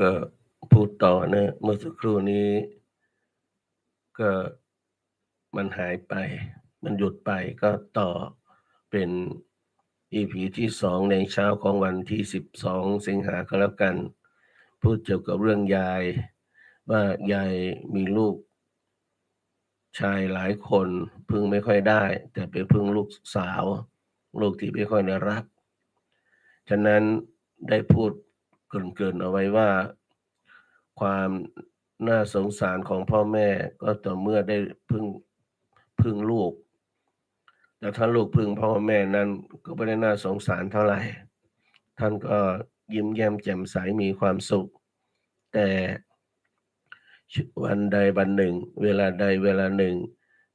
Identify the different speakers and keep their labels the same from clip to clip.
Speaker 1: ก็พูดต่อนะเมื่อสักครู่นี้ ก็มันหายไป มันหยุดไปก็ต่อเป็น EP ที่สองในเช้าของวันที่สิบสองสิงหาก็แล้วกัน พูดเกี่ยวกับเรื่องยาย ว่ายายมีลูก ชายหลายคนพึ่งไม่ค่อยได้ แต่ไปพึ่งลูกสาว ลูกที่ไม่ค่อยได้รัก ฉะนั้นได้พูด เกรินๆเอาไว้ว่า ความน่าสงสารของพ่อแม่ก็ต่อเมื่อได้พึ่งพึ่งลูก แต่ถ้าลูกพึ่งพ่อแม่นั้นก็ไม่ได้น่าสงสารเท่าไหร่ ท่านก็ยิ้มแย้มแจ่มใสมีความสุข แต่วันใดวันหนึ่ง เวลาใดเวลาหนึ่ง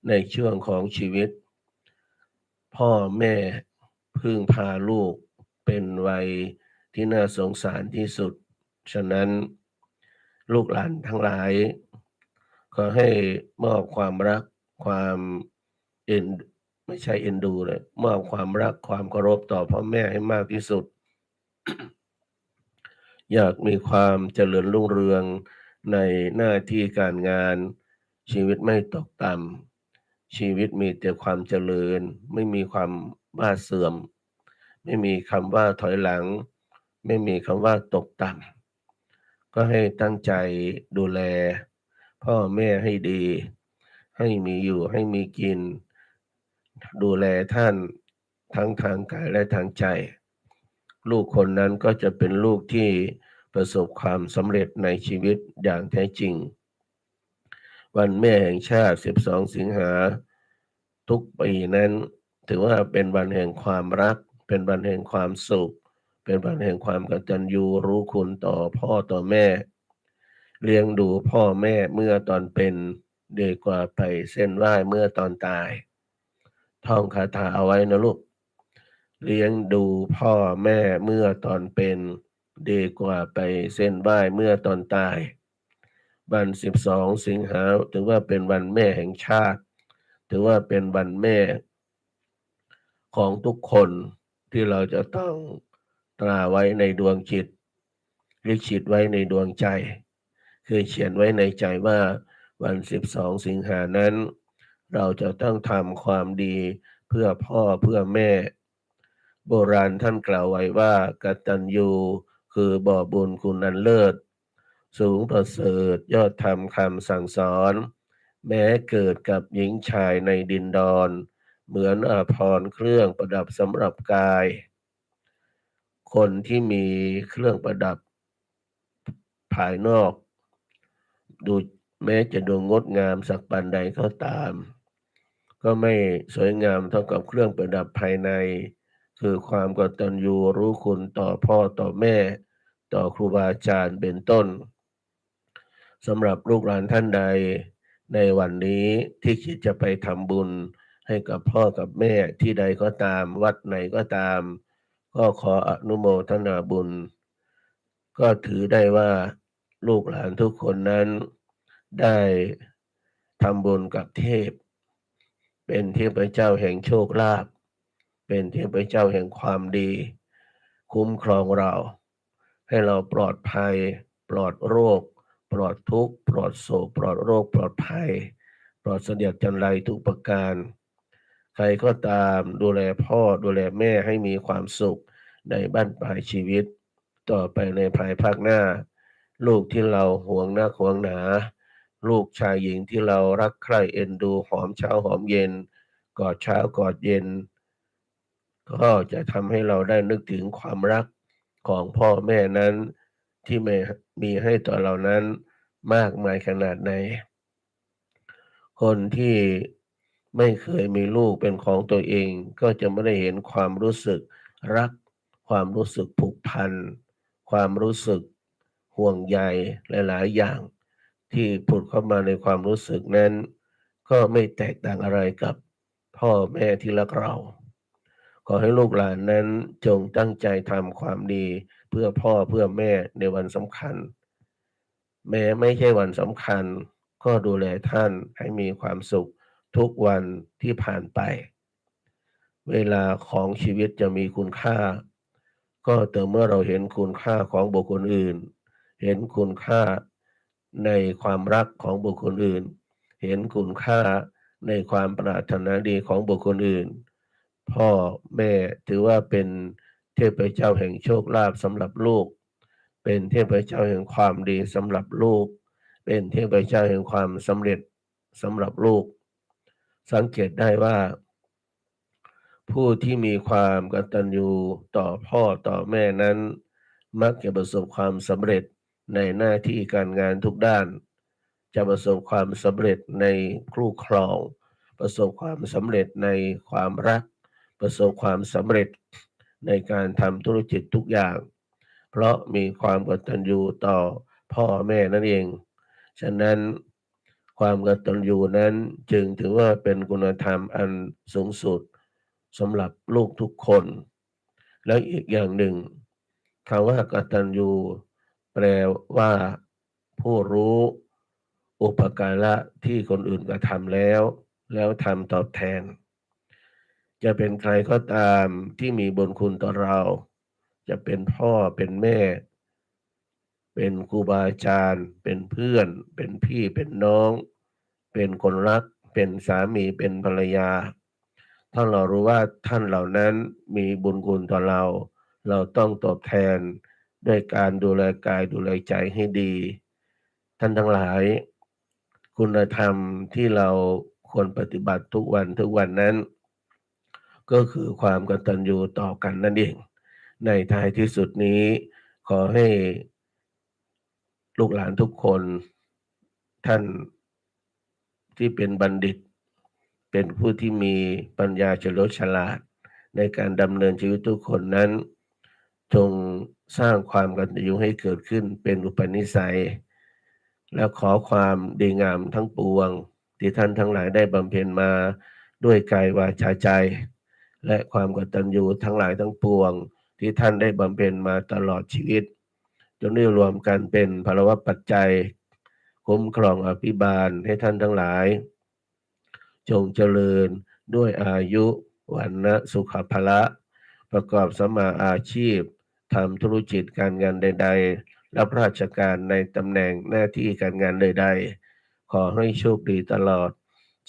Speaker 1: ในช่วงของชีวิต พ่อแม่พึ่งพาลูกเป็นวัย ที่น่าสงสารที่สุด ฉะนั้นลูกหลานทั้งหลาย ขอให้มอบความรักความเอ็นไม่ใช่เอ็นดูเลยมอบความรักความเคารพต่อพ่อแม่ให้มากที่สุด อยากมีความเจริญรุ่งเรืองในหน้าที่การงานชีวิตไม่ตกต่ำชีวิตมีแต่ความเจริญ ไม่มีความว่าเสื่อม ไม่มีคำว่าถอยหลัง ไม่มีคำว่าตกต่ำก็ให้ตั้งใจดูแล พ่อแม่ให้ดี ให้มีอยู่ให้มีกิน ดูแลท่านทั้งทางกายและทางใจ ลูกคนนั้นก็จะเป็นลูกที่ประสบความสำเร็จในชีวิตอย่างแท้จริง วันแม่แห่งชาติ 12 สิงหา ทุกปีนั้น ถือว่าเป็นวันแห่งความรัก เป็นวันแห่งความสุข เป็นวันแห่งความกตัญญูรู้คุณต่อพ่อต่อแม่ เลี้ยงดูพ่อแม่เมื่อตอนเป็นดีกว่าไปเส้นไหว้เมื่อตอนตาย ท่องคาถาเอาไว้นะลูก เลี้ยงดูพ่อแม่เมื่อตอนเป็นดีกว่าไปเส้นไหว้เมื่อตอนตาย วันสิบสองสิงหาถือว่าเป็นวันแม่แห่งชาติ ถือว่าเป็นวันแม่ของทุกคนที่เราจะต้อง ตราไว้ในดวงจิตลิขิตไว้ในดวงใจ คือเขียนไว้ในใจว่าวันสิบสองสิงหานั้น เราจะต้องทำความดีเพื่อพ่อเพื่อแม่ โบราณท่านกล่าวไว้ว่ากตัญญูคือบ่อบุญคุณนันเลิศ สูงประเสริฐยอดธรรมคำสั่งสอน แม้เกิดกับหญิงชายในดินดอน เหมือนอาภรณ์เครื่องประดับสำหรับกาย คนที่มีเครื่องประดับภายนอก ดูแม้จะดูงดงามสักปันใดก็ตาม ก็ไม่สวยงามเท่ากับเครื่องประดับภายใน คือความกตัญญูรู้คุณต่อพ่อต่อแม่ ต่อครูบาอาจารย์เป็นต้นสำหรับลูกหลานท่านใด ในวันนี้ที่คิดจะไปทำบุญให้กับพ่อกับแม่ที่ใดก็ตาม วัดไหนก็ตาม ก็ขออนุโมทนาบุญ ก็ถือได้ว่าลูกหลานทุกคนนั้นได้ทำบุญกับเทพ เป็นเทพเจ้าแห่งโชคลาภเป็นเทพเจ้าแห่งความดี คุ้มครองเรา ให้เราปลอดภัย ปลอดโรค ปลอดทุกข์ ปลอดโศก ปลอดโรค ปลอดภัย ปลอดเสนียดจันไรทุกประการ ใครก็ตามดูแลพ่อดูแลแม่ให้มีความสุขในบ้านปลายชีวิต ต่อไปในภายภาคหน้า ลูกที่เราห่วงหน้าห่วงหนา ลูกชายหญิงที่เรารักใคร่เอ็นดูหอมเช้าหอมเย็น กอดเช้ากอดเย็น ก็จะทำให้เราได้นึกถึงความรักของพ่อแม่นั้น ที่มีให้ต่อเรานั้นมากมายขนาดไหนคนที่ ไม่เคยมีลูกเป็นของตัวเอง ก็จะไม่ได้เห็นความรู้สึกรัก ความรู้สึกผูกพัน ความรู้สึกห่วงใยหลาย ๆ อย่าง ที่ผุดเข้ามาในความรู้สึกนั้น ก็ไม่แตกต่างอะไรกับพ่อแม่ที่รักเรา ขอให้ลูกหลานนั้นจงตั้งใจทำความดีเพื่อพ่อเพื่อแม่ในวันสำคัญ แม้ไม่ใช่วันสำคัญ ก็ดูแลท่านให้มีความสุข ทุกวันที่ผ่านไป เวลาของชีวิตจะมีคุณค่า ก็แต่เมื่อเราเห็นคุณค่าของบุคคลอื่น เห็นคุณค่าในความรักของบุคคลอื่น เห็นคุณค่าในความปรารถนาดีของบุคคลอื่น พ่อแม่ถือว่าเป็นเทพเจ้าแห่งโชคลาภสำหรับลูก เป็นเทพเจ้าแห่งความดีสำหรับลูก เป็นเทพเจ้าแห่งความสำเร็จสำหรับลูก สังเกตได้ว่า ผู้ที่มีความกตัญญูต่อพ่อต่อแม่นั้น มักจะประสบความสำเร็จในหน้าที่การงานทุกด้าน จะประสบความสำเร็จในครู่ครอง ประสบความสำเร็จในความรัก ประสบความสำเร็จในการทำธุรกิจทุกอย่าง เพราะมีความกตัญญูต่อพ่อแม่นั่นเอง ฉะนั้น ความกตัญญูนั้นจึงถือว่าเป็นคุณธรรมอันสูงสุดสำหรับลูกทุกคน แล้วอีกอย่างหนึ่งคำว่ากตัญญูแปลว่า ผู้รู้อุปการะที่คนอื่นกระทำแล้ว แล้วทำตอบแทน จะเป็นใครก็ตามที่มีบุญคุณต่อเรา จะเป็นพ่อเป็นแม่ เป็นครูบาอาจารย์ เป็นเพื่อน เป็นพี่เป็นน้อง เป็นคนรัก เป็นสามีเป็นภรรยา ถ้าเรารู้ว่าท่านเหล่านั้นมีบุญคุณต่อเรา เราต้องตอบแทนด้วยการดูแลกายดูแลใจให้ดี ท่านทั้งหลาย คุณธรรมที่เราควรปฏิบัติทุกวันทุกวันนั้น ก็คือความกตัญญูต่อกันนั่นเอง ในท้ายที่สุดนี้ขอให้ ลูกหลานทุกคนท่านที่เป็นบัณฑิต เป็นผู้ที่มีปัญญาเฉลียวฉลาด ในการดำเนินชีวิตทุกคนนั้น จงสร้างความกตัญญูให้เกิดขึ้นเป็นอุปนิสัย และขอความดีงามทั้งปวง ที่ท่านทั้งหลายได้บำเพ็ญมาด้วยกายวาจาใจ และความกตัญญูทั้งหลายทั้งปวง ที่ท่านได้บำเพ็ญมาตลอดชีวิต จนได้รวมกันเป็นพลวปัจจัย คุ้มครองอภิบาลให้ท่านทั้งหลาย จงเจริญด้วยอายุวันนะสุขภละ ประกอบสมมาอาชีพทำธุรกิจการงานใด ๆ รับราชการในตำแหน่งหน้าที่การงานใด ๆ ขอให้โชคดีตลอด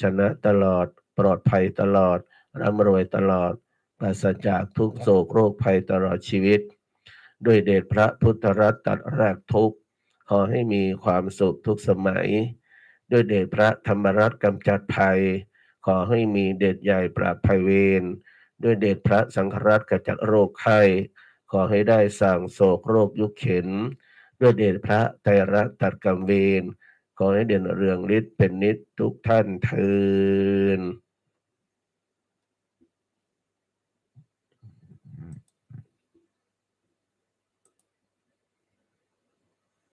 Speaker 1: ชนะตลอด ปลอดภัยตลอดร่ำรวยตลอดปราศจากทุกโศกโรคภัยตลอดชีวิต ด้วยเดชพระพุทธรัตน์ตัดแรกทุกข์ขอให้มีความสุขทุกสมัย ด้วยเดชพระธรรมรัตน์กำจัดภัย ขอให้มีเดชใหญ่ปราบภัยเวรด้วยเดชพระสังฆรัตน์กำจัดโรคไข้ ขอให้ได้สั่งโศกโรคยุคเข็น ด้วยเดชพระไตรรัตน์ตัดกรรมเวรขอให้เด่นเรืองฤทธิ์เป็นนิจทุกท่านเทิน